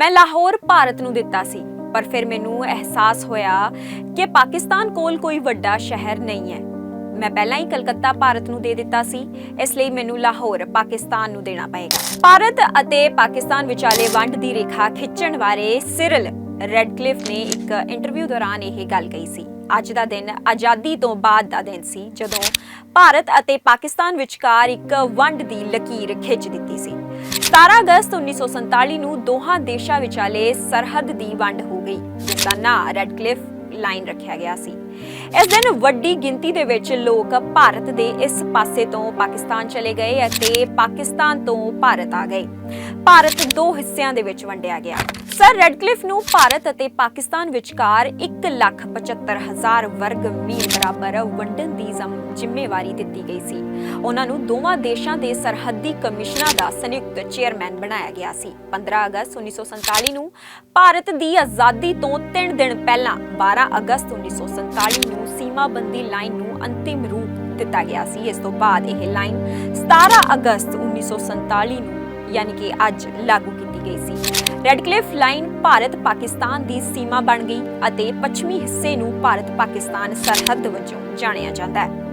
ਮੈਂ ਲਾਹੌਰ ਭਾਰਤ ਨੂੰ ਦਿੱਤਾ ਸੀ, ਪਰ ਫਿਰ ਮੈਨੂੰ ਅਹਿਸਾਸ ਹੋਇਆ ਕਿ ਪਾਕਿਸਤਾਨ ਕੋਲ ਕੋਈ ਵੱਡਾ ਸ਼ਹਿਰ ਨਹੀਂ ਹੈ। ਮੈਂ ਪਹਿਲਾਂ ਹੀ ਕਲਕੱਤਾ ਭਾਰਤ ਨੂੰ ਦੇ ਦਿੱਤਾ ਸੀ, ਇਸ ਲਈ ਮੈਨੂੰ ਲਾਹੌਰ, ਪਾਕਿਸਤਾਨ ਨੂੰ ਦੇਣਾ ਪਏਗਾ। ਭਾਰਤ ਅਤੇ ਪਾਕਿਸਤਾਨ ਵਿਚਾਲੇ ਵੰਡ ਦੀ ਰੇਖਾ ਖਿੱਚਣ ਬਾਰੇ ਸਿਰਲ ਰੈਡਕਲਿਫ ਨੇ ਇੱਕ ਇੰਟਰਵਿਊ ਦੌਰਾਨ ਇਹ ਗੱਲ ਕਹੀ ਸੀ। ਅੱਜ ਦਾ ਦਿਨ ਆਜ਼ਾਦੀ ਤੋਂ ਬਾਅਦ ਦਾ ਦਿਨ ਸੀ, ਜਦੋਂ ਭਾਰਤ ਅਤੇ ਪਾਕਿਸਤਾਨ ਵਿਚਕਾਰ ਇੱਕ ਵੰਡ ਦੀ ਲਕੀਰ ਖਿੱਚ ਦਿੱਤੀ ਸੀ। 17 ਅਗਸਤ 1947 ਨੂੰ ਦੋਹਾਂ ਦੇਸ਼ਾਂ ਵਿਚਾਲੇ ਸਰਹੱਦ ਦੀ ਵੰਡ ਹੋ ਗਈ, ਜਿਸ ਦਾ ਨਾਂ ਰੈਡਕਲਿਫ ਲਾਈਨ ਰੱਖਿਆ ਗਿਆ ਸੀ। ਇਸ ਦਿਨ ਵੱਡੀ ਗਿਣਤੀ ਦੇ ਵਿੱਚ ਲੋਕ ਭਾਰਤ ਦੇ ਇਸ ਪਾਸੇ ਤੋਂ ਪਾਕਿਸਤਾਨ ਚਲੇ ਗਏ ਅਤੇ ਪਾਕਿਸਤਾਨ ਤੋਂ ਭਾਰਤ ਆ ਗਏ। ਭਾਰਤ ਦੋ ਹਿੱਸਿਆਂ ਦੇ ਵਿੱਚ ਵੰਡਿਆ ਗਿਆ। ਸਰ ਰੈਡਕਲਿਫ ਨੂੰ ਭਾਰਤ ਅਤੇ ਪਾਕਿਸਤਾਨ ਵਿਚਕਾਰ 175000 ਵਰਗ ਮੀਲ ਬਰਾਬਰ ਵੰਡਣ ਦੀ ਜ਼ਿੰਮੇਵਾਰੀ ਦਿੱਤੀ ਗਈ ਸੀ। ਉਹਨਾਂ ਨੂੰ ਦੋਵਾਂ ਦੇਸ਼ਾਂ ਦੇ ਸਰਹੱਦੀ ਕਮਿਸ਼ਨਾਂ ਦਾ ਸੰਯੁਕਤ ਚੇਅਰਮੈਨ ਬਣਾਇਆ ਗਿਆ ਸੀ। 15 ਅਗਸਤ 1947 ਨੂੰ ਭਾਰਤ ਦੀ ਆਜ਼ਾਦੀ ਤੋਂ 3 ਦਿਨ ਪਹਿਲਾਂ 12 ਅਗਸਤ 1947 ਨੂੰ ਸੀਮਾਬੰਦੀ ਲਾਈਨ ਨੂੰ ਅੰਤਿਮ ਰੂਪ ਦਿੱਤਾ ਗਿਆ ਸੀ। ਇਸ ਤੋਂ ਬਾਅਦ ਇਹ ਲਾਈਨ 17 ਅਗਸਤ 1947 ਨੂੰ ਯਾਨੀ ਕਿ ਅੱਜ ਲਾਗੂ ਕੀਤੀ ਗਈ ਸੀ। ਰੈਡਕਲਿਫ ਲਾਈਨ ਭਾਰਤ ਪਾਕਿਸਤਾਨ ਦੀ ਸੀਮਾ ਬਣ ਗਈ ਅਤੇ ਪੱਛਮੀ ਹਿੱਸੇ ਨੂੰ ਭਾਰਤ ਪਾਕਿਸਤਾਨ ਸਰਹੱਦ ਵਜੋਂ ਜਾਣਿਆ ਜਾਂਦਾ ਹੈ।